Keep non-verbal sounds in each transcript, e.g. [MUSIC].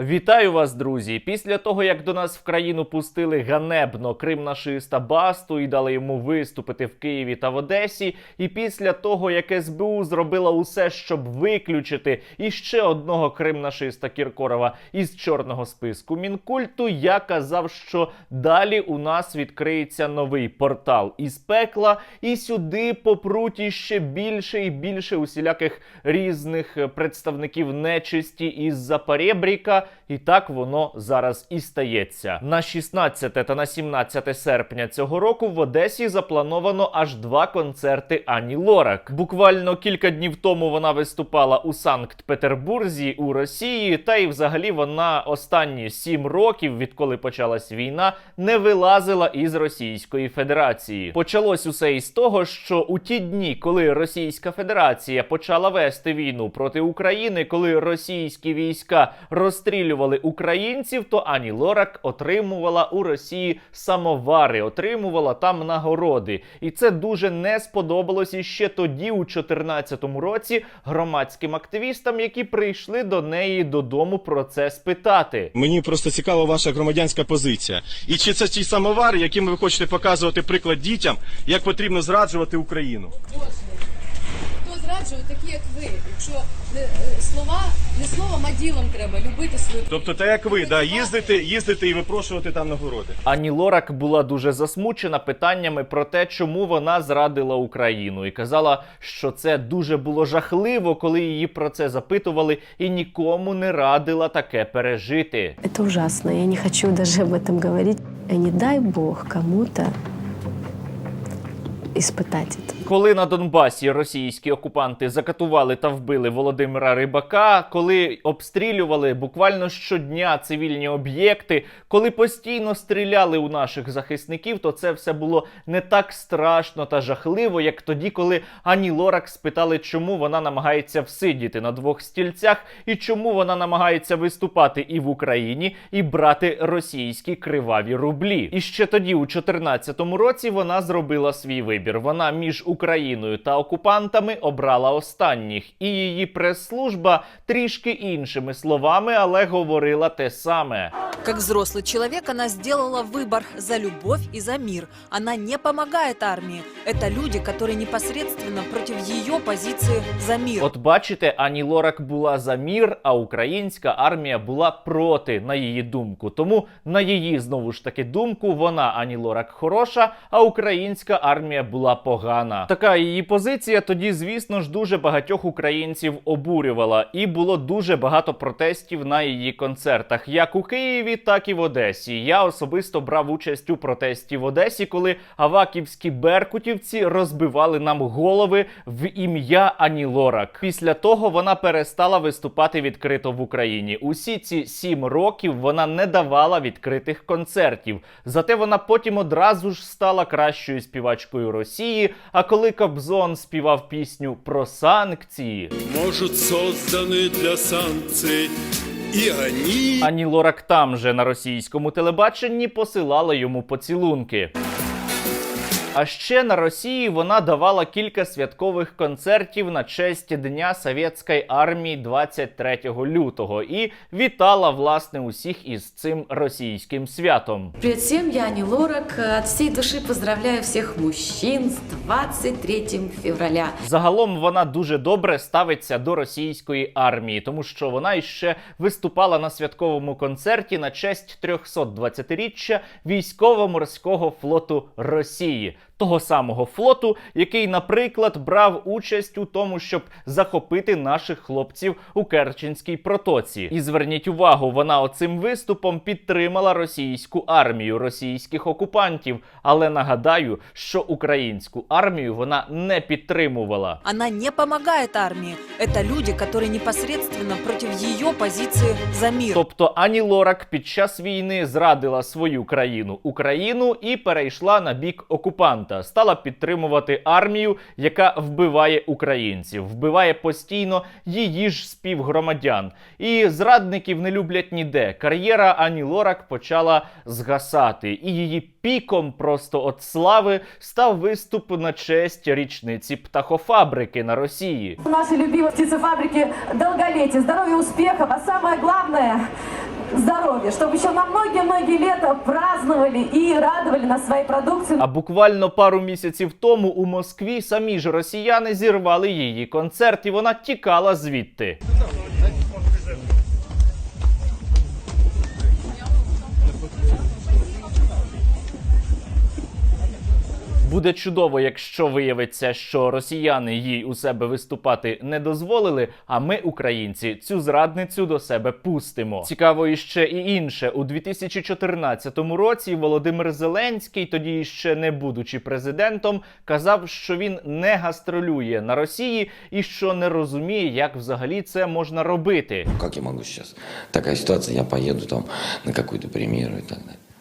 Вітаю вас, друзі! Після того, як до нас в країну пустили ганебно кримнашиста Басту і дали йому виступити в Києві та в Одесі, і після того, як СБУ зробила усе, щоб виключити іще одного кримнашиста Кіркорова із чорного списку мінкульту, я казав, що далі у нас відкриється новий портал із пекла, і сюди попруть іще більше і більше усіляких різних представників нечисті із-за І так воно зараз і стається. На 16 та на 17 серпня цього року в Одесі заплановано аж два концерти Ані Лорак. Буквально кілька днів тому вона виступала у Санкт-Петербурзі у Росії, та й взагалі вона останні сім років, відколи почалась війна, не вилазила із Російської Федерації. Почалось усе із того, що у ті дні, коли Російська Федерація почала вести війну проти України, коли російські війська розстрілювали українців, то Ані Лорак отримувала у Росії самовари, отримувала там нагороди. І це дуже не сподобалось іще тоді, у 2014 році, громадським активістам, які прийшли до неї додому про це спитати. Мені просто цікава ваша громадянська позиція. І чи це ті самовари, якими ви хочете показувати приклад дітям, як потрібно зраджувати Україну? Хто зраджує, такі як ви. Якщо не, е, слова, не словом, а ділом треба любити свою Тобто, так як ви, да, їздити, їздити і випрошувати там нагороди. Ані Лорак була дуже засмучена питаннями про те, чому вона зрадила Україну, і казала, що це дуже було жахливо, коли її про це запитували, і нікому не радила таке пережити. Это ужасно, я не хочу даже об этом говорить. И не дай бог кому-то испытать это. Коли на Донбасі російські окупанти закатували та вбили Володимира Рибака, коли обстрілювали буквально щодня цивільні об'єкти, коли постійно стріляли у наших захисників, то це все було не так страшно та жахливо, як тоді, коли Ані Лорак спитали, чому вона намагається всидіти на двох стільцях і чому вона намагається виступати і в Україні, і брати російські криваві рублі. І ще тоді, у 2014 році, вона зробила свій вибір. Вона між Україною та окупантами обрала останніх, і її прес-служба трішки іншими словами, але говорила те саме. Как взрослый человек она сделала выбор за любовь и за мир. Она не помогает армии. Это люди, которые непосредственно против ее позиции за мир. От бачите, Ані Лорак була за мір, а українська армія була проти, на її думку. Тому на її знову ж таки думку, вона Ані Лорак хороша, а українська армія була погана. Така її позиція тоді, звісно ж, дуже багатьох українців обурювала, і було дуже багато протестів на її концертах, як у Києві, так і в Одесі. Я особисто брав участь у протесті в Одесі, коли аваківські беркутівці розбивали нам голови в ім'я Ані Лорак. Після того вона перестала виступати відкрито в Україні. Усі ці сім років вона не давала відкритих концертів. Зате вона потім одразу ж стала кращою співачкою Росії. А коли Кобзон співав пісню про санкції, можуть создані для санкцій. І ані Ані Лорак там же на російському телебаченні посилала йому поцілунки. А ще на Росії вона давала кілька святкових концертів на честь Дня Совєтської армії 23 лютого і вітала власне усіх із цим російським святом. Привет всем, я Ани Лорак. От всей души поздравляю всех мужчин с 23 февраля. Загалом вона дуже добре ставиться до російської армії, тому що вона іще виступала на святковому концерті на честь 320-річчя військово-морського флоту Росії. Того самого флоту, який, наприклад, брав участь у тому, щоб захопити наших хлопців у Керченській протоці. І зверніть увагу, вона оцим виступом підтримала російську армію, російських окупантів. Але нагадаю, що українську армію вона не підтримувала. Она не помогает армии. Это люди, которые непосредственно против ее позиции за мир. Тобто Ані Лорак під час війни зрадила свою країну Україну і перейшла на бік окупанта. Стала підтримувати армію, яка вбиває українців, вбиває постійно її ж співгромадян. І зрадників не люблять ніде. Кар'єра Ані Лорак почала згасати, і її піком просто от слави став виступ на честь річниці птахофабрики на Росії. Нашей любимой птицефабрики долголетия, здоровья, успехов, а самое главное здоровья, чтобы еще на многие-многие лета праздновали и радовали нас своей продукцией. А буквально пару місяців тому у Москві самі ж росіяни зірвали її концерт, і вона тікала звідти. Буде чудово, якщо виявиться, що росіяни їй у себе виступати не дозволили. А ми, українці, цю зрадницю до себе пустимо. Цікаво іще і інше. У 2014 році Володимир Зеленський, тоді ще не будучи президентом, казав, що він не гастролює на Росії і що не розуміє, як взагалі це можна робити. Как я могу сейчас? Такая ситуация, я поеду там на какую-то премьеру и так далее.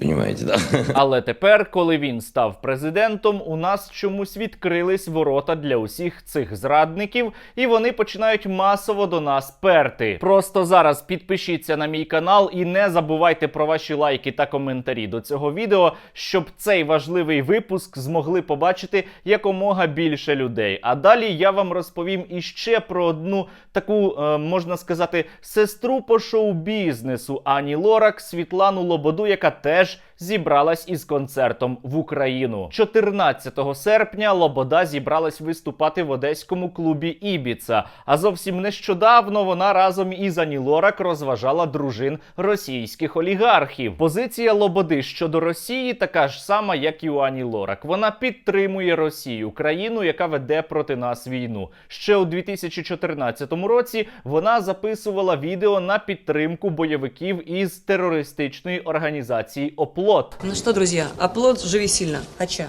Понимаете, да? [LAUGHS] Але тепер, коли він став президентом, у нас чомусь відкрились ворота для усіх цих зрадників, і вони починають масово до нас перти. Просто зараз підпишіться на мій канал і не забувайте про ваші лайки та коментарі до цього відео, щоб цей важливий випуск змогли побачити якомога більше людей. А далі я вам розповім іще про одну таку, е, можна сказати, сестру по шоу-бізнесу Ані Лорак Світлану Лободу, яка теж зібралась із концертом в Україну. 14 серпня Лобода зібралась виступати в одеському клубі Ібіца. А зовсім нещодавно вона разом із Ані Лорак розважала дружин російських олігархів. Позиція Лободи щодо Росії така ж сама, як і у Ані Лорак. Вона підтримує Росію, країну, яка веде проти нас війну. Ще у 2014 році вона записувала відео на підтримку бойовиків із терористичної організації Оплот. Ну что, друзья, оплот, живи сильно. Хача.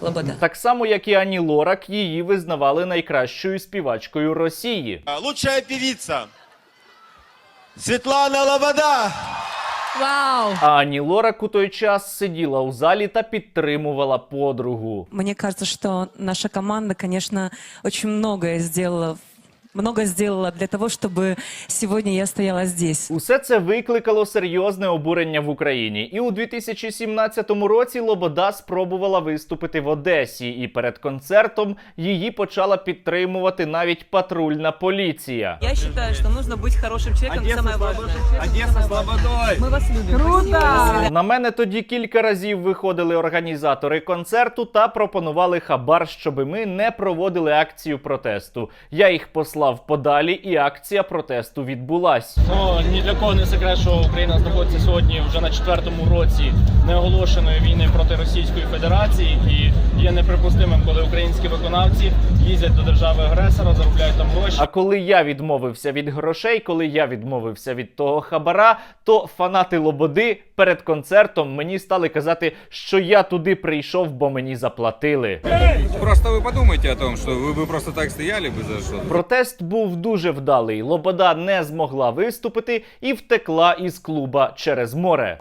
Лобода. Так само, як і Ані Лорак, її визнавали найкращою співачкою Росії. Лучшая певица. Светлана Лобода. Вау! А Ані Лорак у той час сиділа у залі та підтримувала подругу. Мне кажется, что наша команда, конечно, очень многое сделала, много сделала для того, чтобы сегодня я стояла здесь. Усе це викликало серйозне обурення в Україні. І у 2017 році Лобода спробувала виступити в Одесі, і перед концертом її почала підтримувати навіть патрульна поліція. Я считаю, что нужно быть хорошим человеком, самое важное. Одесса с Лободой. Мы вас любим. Круто! На мене тоді кілька разів виходили організатори концерту та пропонували хабар, щоби ми не проводили акцію протесту. Я їх послав подалі, і акція протесту відбулась. Ну ні для кого не секрет, що Україна знаходиться сьогодні вже на четвертому році неоголошеної війни проти Російської Федерації, і є неприпустимим, коли українські виконавці їздять до держави агресора, заробляють там гроші. А коли я відмовився від грошей, коли я відмовився від того хабара, то фанати Лободи перед концертом мені стали казати, що я туди прийшов, бо мені заплатили. Просто вы подумайте о том, что вы бы просто так стояли бы за что Протест був дуже вдалий. Лобода не змогла виступити і втекла із клуба через море.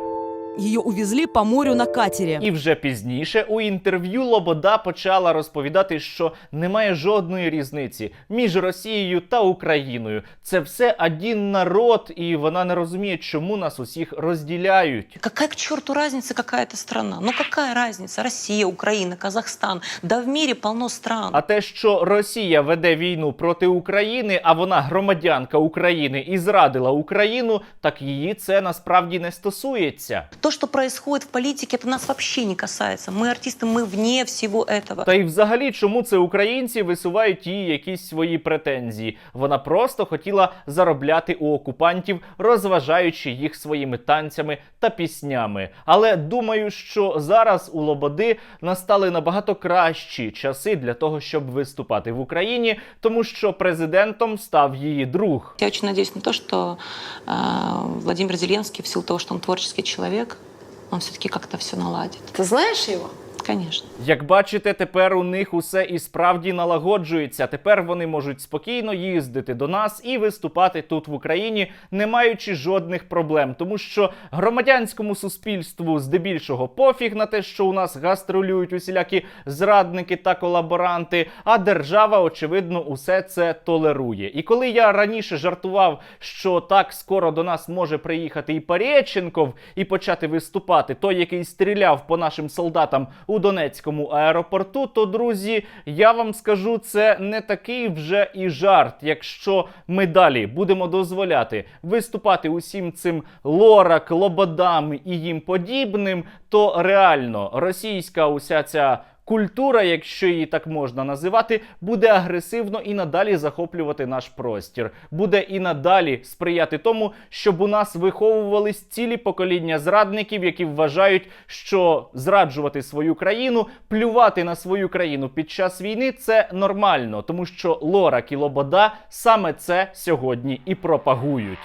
Ее увезли по морю на катере. І вже пізніше у інтерв'ю Лобода почала розповідати, що немає жодної різниці між Росією та Україною. Це все один народ, і вона не розуміє, чому нас усіх розділяють. Какая к черту разница какая-то страна? Ну какая разница? Россия, Украина, Казахстан. Да в мире полно стран. А те, що Росія веде війну проти України, а вона громадянка України і зрадила Україну, так її це насправді не стосується. То, что происходит в политике, это нас вообще не касается. Мы артисты, мы вне всего этого. Та й взагалі, чому це українці висувають їй якісь свої претензії? Вона просто хотіла заробляти у окупантів, розважаючи їх своїми танцями та піснями. Але думаю, що зараз у Лободи настали набагато кращі часи для того, щоб виступати в Україні, тому що президентом став її друг. Я очень надеюсь на то, что э, Владимир Зеленский, в силу того, что он творческий человек, он все-таки как-то все наладит. Ти знаєш його? Конечно. Як бачите, тепер у них усе і справді налагоджується. Тепер вони можуть спокійно їздити до нас і виступати тут в Україні, не маючи жодних проблем, тому що громадянському суспільству здебільшого пофіг на те, що у нас гастролюють усілякі зрадники та колаборанти. А держава, очевидно, усе це толерує. І коли я раніше жартував, що так скоро до нас може приїхати і Парєченков і почати виступати, той, який стріляв по нашим солдатам у Донецькому аеропорту, то друзі, я вам скажу, це не такий вже і жарт, якщо ми далі будемо дозволяти виступати усім цим лорак, лободам і їм подібним, то реально російська уся ця. Культура, якщо її так можна називати, буде агресивно і надалі захоплювати наш простір, буде і надалі сприяти тому, щоб у нас виховувались цілі покоління зрадників, які вважають, що зраджувати свою країну, плювати на свою країну під час війни це нормально, тому що Лорак і Лобода саме це сьогодні і пропагують.